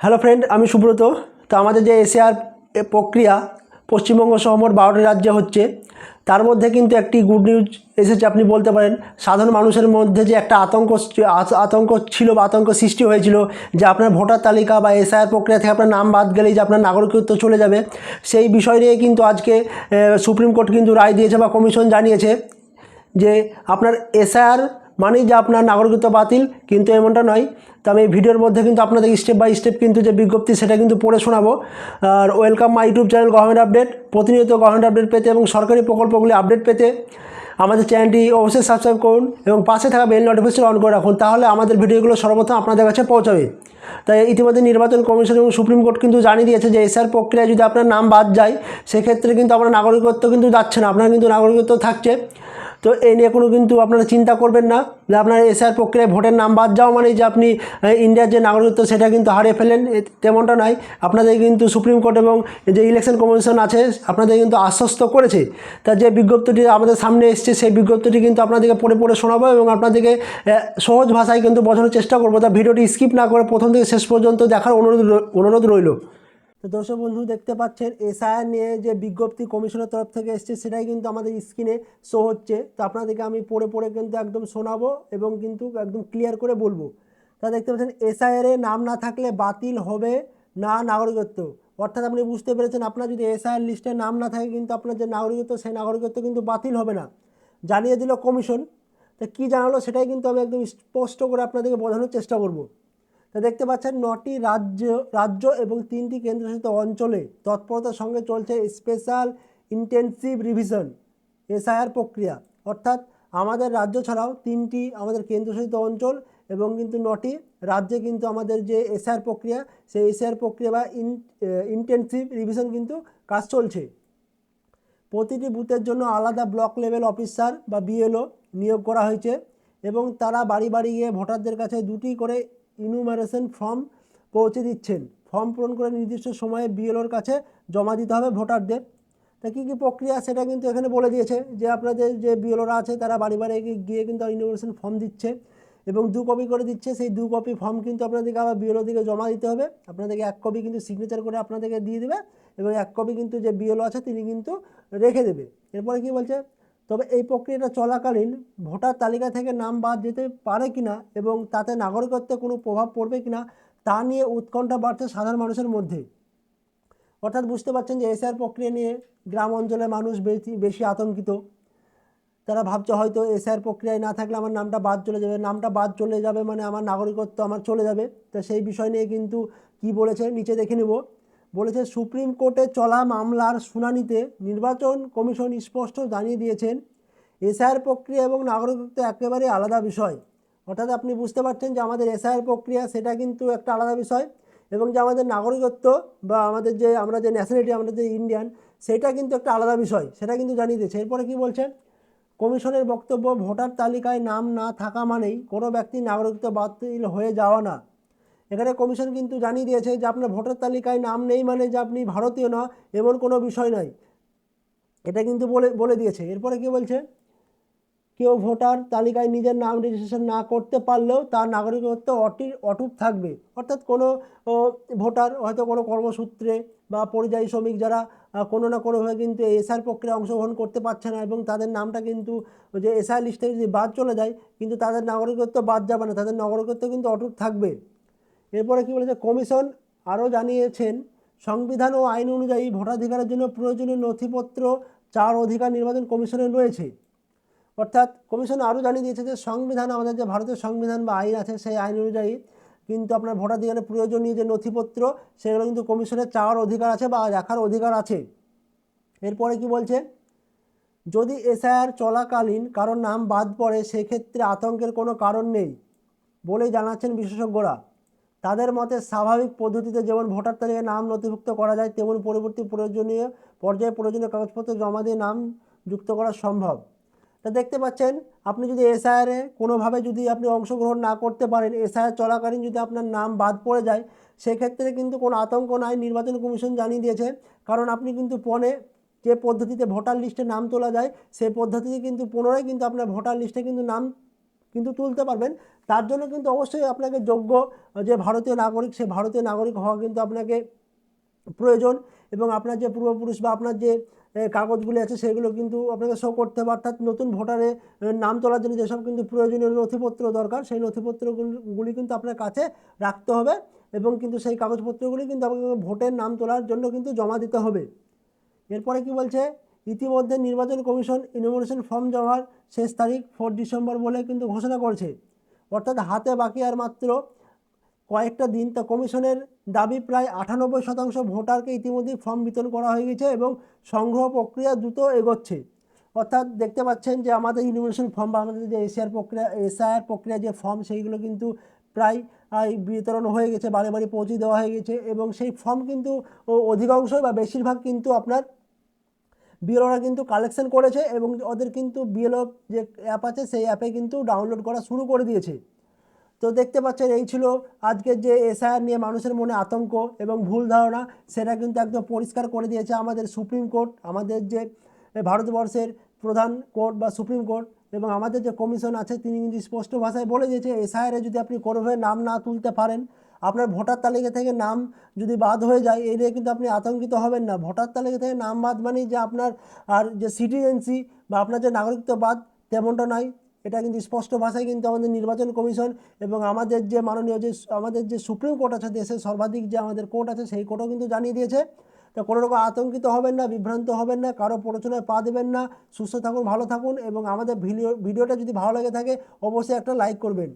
Hello friend, আমি সুব্রত। তো আমাদের যে এশিয়ার প্রক্রিয়া, পশ্চিমবঙ্গ সহ মোট বারোটি রাজ্যে হচ্ছে, তার মধ্যে কিন্তু একটি গুড নিউজ এসেছে, আপনি বলতে পারেন। সাধারণ মানুষের মধ্যে যে একটা আতঙ্ক আতঙ্ক ছিল বা আতঙ্ক সৃষ্টি হয়েছিল, যে আপনার ভোটার তালিকা বা এসআইআর প্রক্রিয়া থেকে আপনার নাম বাদ গেলেই যে আপনার নাগরিকত্ব চলে যাবে, সেই বিষয় নিয়ে কিন্তু আজকে সুপ্রিম কোর্ট কিন্তু রায় দিয়েছে বা কমিশন জানিয়েছে, যে আপনার এসআইআর মানেই যে আপনার নাগরিকত্ব বাতিল, কিন্তু এমনটা নয়। তো আমি ভিডিওর মধ্যে কিন্তু আপনাদের স্টেপ বাই স্টেপ কিন্তু যে বিজ্ঞপ্তি, সেটা কিন্তু পড়ে শোনাবো। আর welcome my YouTube channel government update প্রতিনিয়ত গভর্নমেন্ট আপডেট পেতে এবং সরকারি প্রকল্পগুলি আপডেট পেতে আমাদের চ্যানেলটি অবশ্যই সাবস্ক্রাইব করুন এবং পাশে থাকা বেল নোটিফিকেশন অন করে রাখুন, তাহলে আমাদের ভিডিওগুলো সর্বপ্রথম আপনাদের কাছে পৌঁছাবে। তাই ইতিমধ্যে নির্বাচন কমিশন এবং সুপ্রিম কোর্ট কিন্তু জানিয়ে দিয়েছে যে এসআর প্রক্রিয়ায় যদি আপনার নাম বাদ যায়, সেক্ষেত্রে কিন্তু আপনার নাগরিকত্ব কিন্তু যাচ্ছে না, আপনার কিন্তু নাগরিকত্ব থাকছে। তো এই নিয়ে কোনো কিন্তু আপনারা চিন্তা করবেন না, যে আপনার এসআর প্রক্রিয়ায় ভোটের নাম বাদ যাওয়া মানে যে আপনি ইন্ডিয়ার যে নাগরিকত্ব সেটা কিন্তু হারিয়ে ফেলেন তেমনটা নয়। আপনাদের কিন্তু সুপ্রিম কোর্ট এবং যে ইলেকশন কমিশন আছে, আপনাদের কিন্তু আশ্বস্ত করেছে। তা যে বিজ্ঞপ্তিটি আমাদের সামনে এসছে, সেই বিজ্ঞপ্তিটি কিন্তু আপনাদেরকে পড়ে পড়ে শোনাবো এবং আপনাদেরকে সহজ ভাষায় কিন্তু বোঝানোর চেষ্টা করব। তা ভিডিওটি স্কিপ না করে প্রথম থেকে শেষ পর্যন্ত দেখার অনুরোধ অনুরোধ রইল। তো দর্শক বন্ধু, দেখতে পাচ্ছেন এসআইআর নিয়ে যে বিজ্ঞপ্তি কমিশনের তরফ থেকে এসছে, সেটাই কিন্তু আমাদের স্ক্রিনে শো হচ্ছে। তো আপনাদেরকে আমি পড়ে পড়ে কিন্তু একদম শোনাবো এবং কিন্তু একদম ক্লিয়ার করে বলব। তা দেখতে পাচ্ছেন, এসআইআর নাম না থাকলে বাতিল হবে না নাগরিকত্ব। অর্থাৎ আপনি বুঝতে পেরেছেন, আপনার যদি এসআইআর লিস্টে নাম না থাকে কিন্তু আপনার যে নাগরিকত্ব, সেই নাগরিকত্ব কিন্তু বাতিল হবে না। জানিয়ে দিল কমিশন। তা কী জানালো, সেটাই কিন্তু আমি একদম স্পষ্ট করে আপনাদেরকে বোঝানোর চেষ্টা করব। দেখতে পাচ্ছেন নটি রাজ্য রাজ্য এবং তিনটি কেন্দ্রশাসিত অঞ্চলে তৎপরতার সঙ্গে চলছে স্পেশাল ইন্টেনসিভ রিভিশন, এসআইআর প্রক্রিয়া। অর্থাৎ আমাদের রাজ্য ছাড়াও তিনটি আমাদের কেন্দ্রশাসিত অঞ্চল এবং কিন্তু নটি রাজ্যে কিন্তু আমাদের যে এসআইআর প্রক্রিয়া, সেই এসআইআর প্রক্রিয়া বা ইন্টেনসিভ রিভিশন কিন্তু কাজ চলছে। প্রতিটি বুথের জন্য আলাদা ব্লক লেভেল অফিসার বা বিএলও নিয়োগ করা হয়েছে এবং তারা বাড়ি বাড়ি গিয়ে ভোটারদের কাছে দুটি করে ইনুমারেশন ফর্ম পৌঁছে দিচ্ছেন। ফর্ম পূরণ করে নির্দিষ্ট সময়ে বিএলওর কাছে জমা দিতে হবে ভোটারদের। তা কী কী প্রক্রিয়া, সেটা কিন্তু এখানে বলে দিয়েছে যে আপনাদের যে বিএলওরা আছে, তারা বাড়ি বাড়ি গিয়ে- কিন্তু ইনুমারেশন ফর্ম দিচ্ছে এবং দু কপি করে দিচ্ছে। সেই দু কপি ফর্ম কিন্তু আপনাদেরকে আবার বিএলও দিকে জমা দিতে হবে। আপনাদেরকে এক কপি কিন্তু সিগনেচার করে আপনাদেরকে দিয়ে দেবে এবং এক কপি কিন্তু যে বিএলও আছে, তিনি কিন্তু রেখে দেবে। এরপরে কী বলছে? তবে এই প্রক্রিয়াটা চলাকালীন ভোটার তালিকা থেকে নাম বাদ যেতে পারে কিনা এবং তাতে নাগরিকত্বে কোনো প্রভাব পড়বে কিনা তা নিয়ে উৎকণ্ঠা বাড়ছে সাধারণ মানুষের মধ্যে। অর্থাৎ বুঝতে পারছেন যে এসআর প্রক্রিয়া নিয়ে গ্রাম অঞ্চলের মানুষ বেশি বেশি আতঙ্কিত। তারা ভাবছে হয়তো এসআর প্রক্রিয়ায় না থাকলে আমার নামটা বাদ চলে যাবে। নামটা বাদ চলে যাবে মানে আমার নাগরিকত্ব আমার চলে যাবে। তো সেই বিষয় নিয়ে কিন্তু কি বলেছে নিচে দেখে নেব। বলেছে, সুপ্রিম কোর্টে চলা মামলার শুনানিতে নির্বাচন কমিশন স্পষ্ট জানিয়ে দিয়েছেন, এসআইআর প্রক্রিয়া এবং নাগরিকত্ব একেবারে আলাদা বিষয়। অর্থাৎ আপনি বুঝতে পারছেন যে আমাদের এসআইআর প্রক্রিয়া, সেটা কিন্তু একটা আলাদা বিষয় এবং যে আমাদের নাগরিকত্ব বা আমাদের যে, আমরা যে ন্যাশনালিটি আমরা যে ইন্ডিয়ান সেটা কিন্তু একটা আলাদা বিষয়, সেটা কিন্তু জানিয়ে দিয়েছে। এরপরে কি বলছে? কমিশনের বক্তব্য, ভোটার তালিকায় নাম না থাকা মানেই কোনো ব্যক্তির নাগরিকত্ব বাতিল হয়ে যাওয়া না। এখানে কমিশন কিন্তু জানিয়ে দিয়েছে যে আপনার ভোটার তালিকায় নাম নেই মানে যে আপনি ভারতীয় না, এমন কোনো বিষয় নয়। এটা কিন্তু বলে বলে দিয়েছে। এরপরে কি বলছে? কেউ ভোটার তালিকায় নিজের নাম রেজিস্ট্রেশন না করতে পারলেও তার নাগরিকত্ব অটি, অটুট থাকবে। অর্থাৎ কোনো ভোটার হয়তো কোনো কর্মসূত্রে বা পরিযায়ী শ্রমিক যারা কোনো না কোনোভাবে কিন্তু এসআর প্রক্রিয়া অংশগ্রহণ করতে পারছে না এবং তাদের নামটা কিন্তু যে এসআর লিস্টে যদি বাদ চলে যায়, কিন্তু তাদের নাগরিকত্ব বাদ যাবে না। তাদের নাগরিকত্ব কিন্তু অটুট থাকবে। এরপরে কি বলেছে? কমিশন আরও জানিয়েছেন, সংবিধান ও আইন অনুযায়ী ভোটাধিকারের জন্য প্রয়োজনীয় নথিপত্র চার অধিকার নির্বাচন কমিশনের রয়েছে। অর্থাৎ কমিশন আরও জানিয়ে দিয়েছে যে, সংবিধান, আমাদের যে ভারতের সংবিধান বা আইন আছে, সেই আইন অনুযায়ী কিন্তু আপনার ভোটাধিকারের প্রয়োজনীয় যে নথিপত্র, সেগুলো কিন্তু কমিশনের চাওয়ার অধিকার আছে বা রাখার অধিকার আছে। এরপরে কি বলছে? যদি এসআইআর চলাকালীন কারোর নাম বাদ পড়ে, সেক্ষেত্রে আতঙ্কের কোনো কারণ নেই বলেই জানাচ্ছেন বিশেষজ্ঞরা। তাদের মতে স্বাভাবিক পদ্ধতিতে যেমন ভোটার তালিকায় নাম নথিভুক্ত করা যায়, তেমন পরবর্তী প্রয়োজনীয় পর্যায়ে প্রয়োজনীয় কাগজপত্র জমা দিয়ে নাম যুক্ত করা সম্ভব। তা দেখতে পাচ্ছেন, আপনি যদি এসআইআরে কোনোভাবে যদি আপনি অংশগ্রহণ না করতে পারেন, এসআইআর চলাকালীন যদি আপনার নাম বাদ পড়ে যায়, সেক্ষেত্রে কিন্তু কোনো আতঙ্ক নাই, নির্বাচন কমিশন জানিয়ে দিয়েছে। কারণ আপনি কিন্তু পনে যে পদ্ধতিতে ভোটার লিস্টে নাম তোলা যায় সেই পদ্ধতিতে কিন্তু পুনরায় কিন্তু আপনার ভোটার লিস্টে কিন্তু নাম কিন্তু তুলতে পারবেন। তার জন্য কিন্তু অবশ্যই আপনাকে যোগ্য যে ভারতীয় নাগরিক, সে ভারতীয় নাগরিক হওয়া কিন্তু আপনাকে প্রয়োজন এবং আপনার যে পূর্বপুরুষ বা আপনার যে কাগজগুলি আছে সেগুলো কিন্তু আপনাকে শো করতে হবে। অর্থাৎ নতুন ভোটারে নাম তোলার জন্য যেসব কিন্তু প্রয়োজনীয় নথিপত্র দরকার, সেই নথিপত্রগুলি কিন্তু আপনার কাছে রাখতে হবে এবং কিন্তু সেই কাগজপত্রগুলি কিন্তু আপনাকে ভোটের নাম তোলার জন্য কিন্তু জমা দিতে হবে। এরপরে কি বলছে? ইতিমধ্যে নির্বাচন কমিশন ইনোমিনেশন ফর্ম জমার শেষ তারিখ ফোর ডিসেম্বর বলে কিন্তু ঘোষণা করছে। অর্থাৎ হাতে বাকি আর মাত্র কয়েকটা দিন তা কমিশনের দাবি প্রায় আটানব্বই শতাংশ ভোটারকে ইতিমধ্যেই ফর্ম বিতরণ করা হয়ে গেছে এবং সংগ্রহ প্রক্রিয়া দ্রুত এগোচ্ছে। অর্থাৎ দেখতে পাচ্ছেন যে আমাদের ইনোমিনেশন ফর্ম বা আমাদের যে এসআর প্রক্রিয়া এসআর প্রক্রিয়া যে ফর্ম সেইগুলো কিন্তু প্রায় বিতরণ হয়ে গেছে বাড়ি বাড়ি পৌঁছে দেওয়া হয়ে গেছে এবং সেই ফর্ম কিন্তু অধিকাংশই বা বেশিরভাগ কিন্তু আপনার বিএলওরা কিন্তু কালেকশন করেছে এবং ওদের কিন্তু বিএলও যে অ্যাপ আছে, সেই অ্যাপে কিন্তু ডাউনলোড করা শুরু করে দিয়েছে। তো দেখতে পাচ্ছেন, এই ছিল আজকের যে এসআইআর নিয়ে মানুষের মনে আতঙ্ক এবং ভুল ধারণা, সেটা কিন্তু একদম পরিষ্কার করে দিয়েছে আমাদের সুপ্রিম কোর্ট, আমাদের যে ভারতবর্ষের প্রধান কোর্ট বা সুপ্রিম কোর্ট এবং আমাদের যে কমিশন আছে, তিনি কিন্তু স্পষ্ট ভাষায় বলে দিয়েছে এসআইআরে যদি আপনি কোনোভাবে নাম না তুলতে পারেন আপনার ভোটার তালিকা থেকে নাম যদি বাদ হয়ে যায় এই নিয়ে কিন্তু আপনি আতঙ্কিত হবেন না। ভোটার তালিকা থেকে নাম বাদ মানেই যে আপনার, আর যে সিটিজেন্সি বা আপনার যে নাগরিকত্ব বাদ তেমনটা নয় এটা কিন্তু স্পষ্ট ভাষায় কিন্তু আমাদের নির্বাচন কমিশন এবং আমাদের যে মাননীয় যে আমাদের যে সুপ্রিম কোর্ট আছে, দেশের সর্বাধিক যে আমাদের কোর্ট আছে, সেই কোর্টও কিন্তু জানিয়ে দিয়েছে। তো কোনো রকম আতঙ্কিত হবেন না, বিভ্রান্ত হবেন না, কারও প্ররোচনায় পা দেবেন না। সুস্থ থাকুন, ভালো থাকুন এবং আমাদের ভিডিও, ভিডিওটা যদি ভালো লেগে থাকে, অবশ্যই একটা লাইক করবেন।